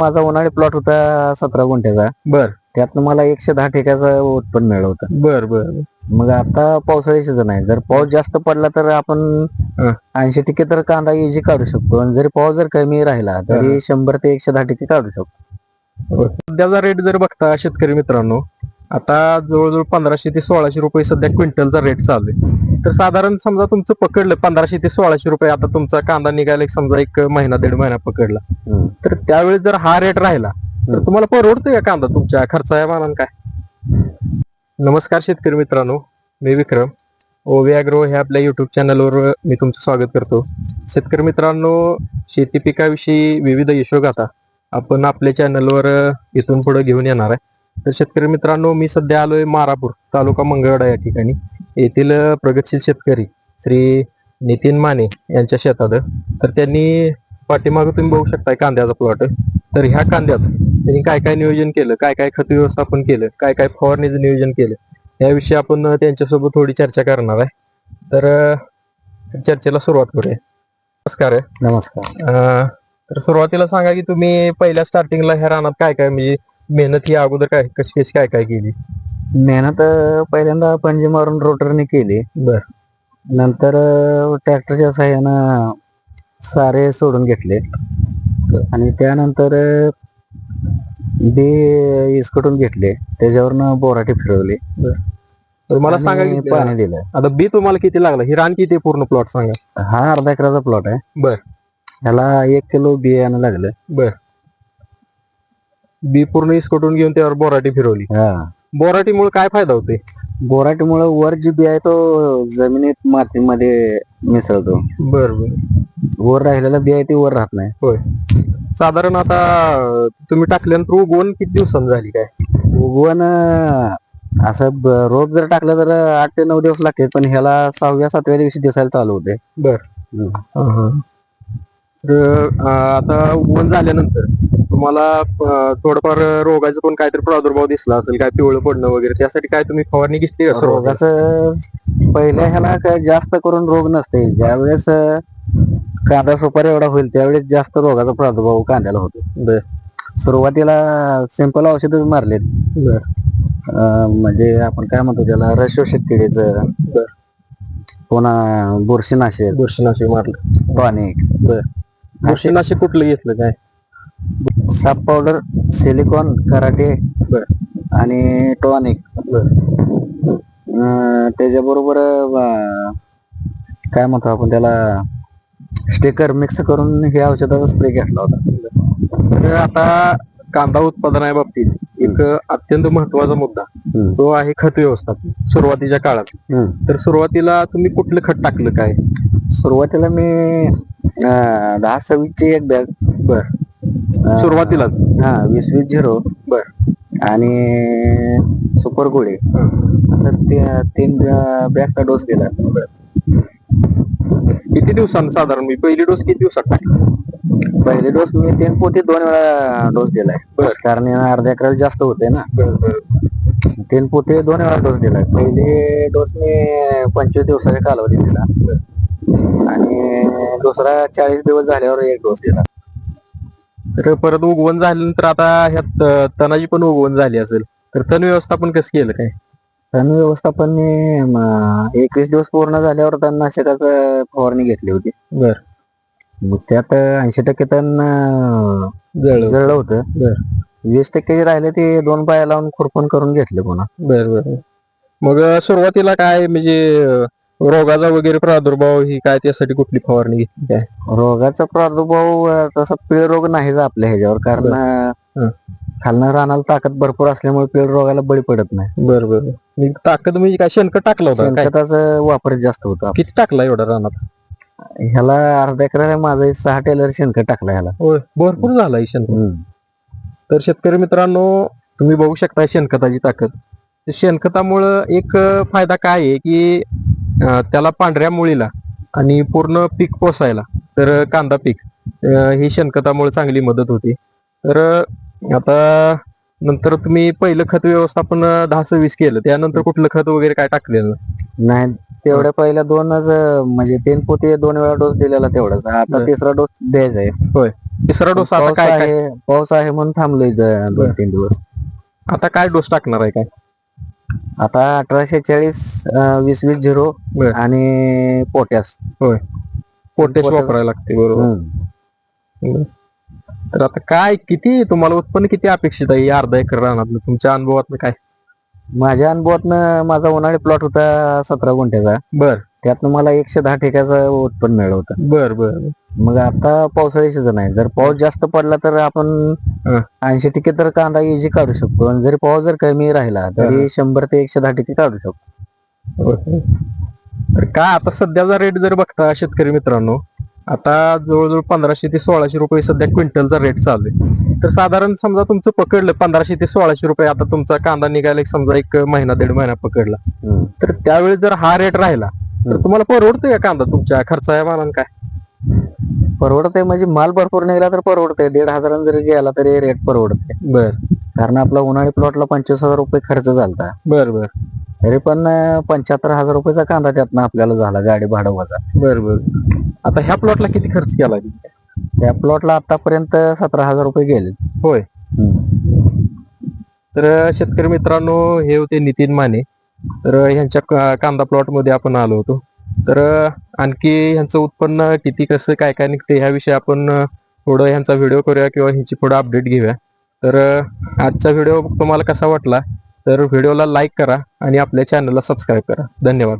माझा उन्हाळी प्लॉट होता सतरा गुंठ्याचा. बर. त्यातनं मला एकशे दहा ठेक्याचं उत्पन्न मिळलं होतं. बर बर. मग आता पावसाळी सीझन आहे. जर पाऊस जास्त पडला तर आपण. ऐंशी टक्के तर कांदा इजी काढू शकतो. आणि जरी पाऊस जर कमी राहिला तरी शंभर ते एकशे दहा टक्के काढू शकतो. सध्याचा रेट जर बघता शेतकरी मित्रांनो आता जवळजवळ पंधराशे ते सोळाशे रुपये सध्या क्विंटलचा रेट चालू आहे. तर साधारण समजा तुमचं पकडलं पंधराशे ते सोळाशे रुपये आता तुमचा कांदा निघायला एक समजा एक महिना दीड महिना पकडला. तर त्यावेळेस जर हा रेट राहिला तर तुम्हाला परवडतोय का कांदा तुमच्या खर्चाया मानान काय? नमस्कार शेतकरी मित्रांनो मी विक्रम. ओवी अॅग्रो ह्या आपल्या युट्यूब चॅनलवर मी तुमचं स्वागत करतो. शेतकरी मित्रांनो शेती पिकाविषयी विविध यशोगाथा आपण आपल्या चॅनलवर इथून पुढे घेऊन येणार आहे. तर शेतकरी मित्रांनो मी सध्या आलोय मारापूर तालुका मंगळवेढा या ठिकाणी. येथील प्रगतशील शेतकरी श्री नितीन माने यांच्या शेतात. तर त्यांनी पाठीमागं तुम्ही बघू शकताय कांद्याचा प्लॉट तर ह्या कांद्यात त्यांनी काय काय नियोजन केलं काय काय खत व्यवस्थापन केलं काय काय फवारणीचं नियोजन केलं याविषयी आपण त्यांच्यासोबत थोडी चर्चा करणार आहे. तर चर्चेला सुरुवात करूया. नमस्कार. नमस्कार. तर सुरुवातीला सांगा की तुम्ही पहिल्या स्टार्टिंगला ह्या रानात काय काय म्हणजे मेहनत ही अगोदर काय कशी कशी काय काय केली? मेहनत पहिल्यांदा पंजी मारून रोटरने केली. बर. नंतर ट्रॅक्टरच्या सहाय्यानं सारे सोडून घेतले. आणि त्यानंतर बी इसकटून घेतले. त्याच्यावरनं बोराटी फिरवली. तर मला आणि सांगा पाणी दिलं. आता बी तुम्हाला किती लागला? ही रान किती पूर्ण प्लॉट सांगा. हा अर्धा एकराचा प्लॉट आहे. बर. ह्याला एक किलो बियाणं लागलं. बी पूर्ण इसकटून घेऊन त्यावर बोराटी फिरवली. हा. बोराटीमुळे काय फायदा होतोय? बोराटीमुळे वर जी बी आहे तो जमिनीत मातीमध्ये मिसळतो. बर बर. वर राहिलेला बी आहे ती वर राहत नाही. साधारण आता तुम्ही टाकल्यानंतर उगवण किती दिवसांनी झाली काय? उगवण अं, असं ब- रोप जर टाकलं तर आठ ते नऊ दिवस लागते पण ह्याला सहाव्या सातव्या दिवशी दिसायला चालू होते. बर. तर अं, आता उगवण झाल्यानंतर तुम्हाला अं, थोडंफार रोगाचा पण काहीतरी प्रादुर्भाव दिसला असेल काय पिवळं पडणं वगैरे त्यासाठी काय तुम्ही फवारणी घेतली का सुरुवातीला? रोगाचं पहिल्या ह्याला काय जास्त करून रोग नसते. ज्यावेळेस अं, कांदा सुपारी एवढा होईल त्यावेळेस जास्त रोगाचा प्रादुर्भाव कांद्याला होतो. बर. सुरुवातीला सिंपल औषधच मारलेत. बर. म्हणजे आपण काय म्हणतो त्याला रशोषित किडीचं बर. पुन्हा बुरशीनाशक. बुरशीनाशक मारलं. टॉनिक. बुरशीनाशक कुठलं घेतलं काय? साप पावडर सिलिकॉन कराटे बर. आणि टॉनिक. त्याच्याबरोबर अं, काय म्हणतो आपण त्याला? स्टिकर मिक्स करून हे औषधाचा स्प्रे घेतला होता. तर आता कांदा उत्पादना बाबतीत. एक अत्यंत महत्त्वाचा मुद्दा. तो आहे खत व्यवस्थापन. सुरुवातीच्या काळात. तर सुरुवातीला तुम्ही कुठलं खत टाकलं काय? सुरुवातीला मी दहा सव्वीसची एक बॅग. बर. सुरुवातीलाच? हा वीस वीस झिरो. बर. आणि सुपर गोळी. असं तीन बॅगचा डोस दिला. किती दिवसांनी साधारण? मी पहिली डोस किती दिवसात टाकली? पहिले डोस मी तीन पोटी दोन वेळा डोस दिलाय. बर. कारण अर्ध्या एकराला जास्त होते ना. तीन पोटे दोन वेळा डोस दिलाय. पहिले डोस मी पंचवीस दिवसाच्या कालावधी दिला. आणि दुसरा चाळीस दिवस झाल्यावर एक डोस दिला. तर परत उगवण झाल्यानंतर आता ह्यात अं, तणाची पण उगवण झाली असेल. तर तण व्यवस्थापन कसं केलं काय? तण व्यवस्थापन मी एकवीस दिवस पूर्ण झाल्यावर तणनाशकाचं फवारणी घेतली होती. बर. मग त्यात ऐंशी टक्के तण जळलं जळलं होतं. बर. वीस टक्के जे राहिले ते दोन पाया लावून खुरपण करून घेतले पुन्हा. बर बर. मग सुरुवातीला काय म्हणजे रोगाचा वगैरे प्रादुर्भाव ही काय त्यासाठी कुठली फवारणी घेतली काय? रोगाचा प्रादुर्भाव तसा पिळ रोग नाहीच आपल्या ह्याच्यावर. कारण खालनं रानाला ताकद भरपूर असल्यामुळे पिळ रोगाला बळी पडत नाही. बर बर मी ताकद म्हणजे काय? शेणखत टाकलं होतं काय? शेणखताचा वापर जास्त होता किती टाकला एवढा रानात? ह्याला अर्धा एकरा माझा सहा टेलर शेणखत टाकला ह्याला. होय भरपूर झाला शेणखत. हम्म. तर शेतकरी मित्रांनो तुम्ही बघू शकता शेणखताची ताकद. तर शेणखतामुळं एक अं, फायदा काय आहे की अं, त्याला पांढऱ्या मुळीला आणि पूर्ण पीक पोसायला तर अं, कांदा पीक अं, ही शेणखतामुळे चांगली मदत होती. तर अं, आता नंतर तुम्ही पहिलं खत व्यवस्थापन दहा सव्वीस केलं. त्यानंतर कुठलं खत वगैरे काय टाकलेलं? नाही तेवढ्या पहिल्या दोनच म्हणजे तीन पोते दोन वेळा डोस दिलेला तेवढाच. आता. तिसरा डोस द्यायचा आहे. होय. तिसरा डोस आता काय काय आहे पाऊस आहे म्हणून थांबलोय दोन तीन दिवस. आता काय डोस टाकणार आहे काय? आता अठराशे चाळीस वीस वीस झिरो. आणि पोटॅस पोटेश पोटॅश- वापरायला लागते बरोबर. तर आता काय किती तुम्हाला उत्पन्न किती अपेक्षित आहे या अर्धा एकर रानातलं? तुमच्या अनुभवात काय? माझ्या अनुभवातनं माझा उन्हाळी प्लॉट होता सतरा गुंठ्याचा. बर. त्यातनं मला एकशे दहा ठेक्याचं उत्पन्न मिळलं होतं. बर बर. मग आता पावसाळी सीझन आहे. जर पाऊस जास्त पडला तर आपण. ऐंशी टक्के तर कांदा इझी काढू शकतो. आणि जरी पाऊस जर कमी राहिला तरी शंभर ते एकशे दहा टक्के काढू शकतो. तर काय आता सध्याचा रेट जर बघता शेतकरी मित्रांनो आता जवळजवळ पंधराशे ते सोळाशे रुपये सध्या क्विंटलचा रेट चालू आहे. तर साधारण समजा तुमचं पकडलं पंधराशे ते सोळाशे रुपये आता तुमचा कांदा निघायला समजा एक महिना दीड महिना पकडला. तर त्यावेळी जर हा रेट राहिला तर. तुम्हाला परवडतोय का कांदा तुमच्या? खर्चा मानान काय? परवडतंय म्हणजे माल भरपूर निघाला तर परवडतंय. दीड हजारांनी जरी गेला तरी रेट परवडतंय. बर. कारण आपला उन्हाळी प्लॉटला पंचवीस हजार रुपये खर्च झालता. बर बर. तरी पण पंच्याहत्तर हजार रुपयेचा कांदा त्यातनं आपल्याला झाला गाडी भाडं वजा. बर बर. आता ह्या प्लॉटला किती खर्च केला त्या प्लॉटला आतापर्यंत सतरा हजार रुपये गेले. होय. तर शेतकरी मित्रांनो हे होते नितीन माने. तर ह्यांच्या का- कांदा प्लॉटमध्ये आपण आलो होतो. तर आणखी ह्यांचं उत्पन्न किती कसं काय काय निघते ह्याविषयी आपण थोडं ह्यांचा व्हिडिओ करूया किंवा ह्याची पुढे अपडेट घेऊया. तर आजचा व्हिडिओ तुम्हाला कसा वाटला? तर व्हिडिओला लाईक करा आणि आपल्या चॅनलला सबस्क्राईब करा. धन्यवाद.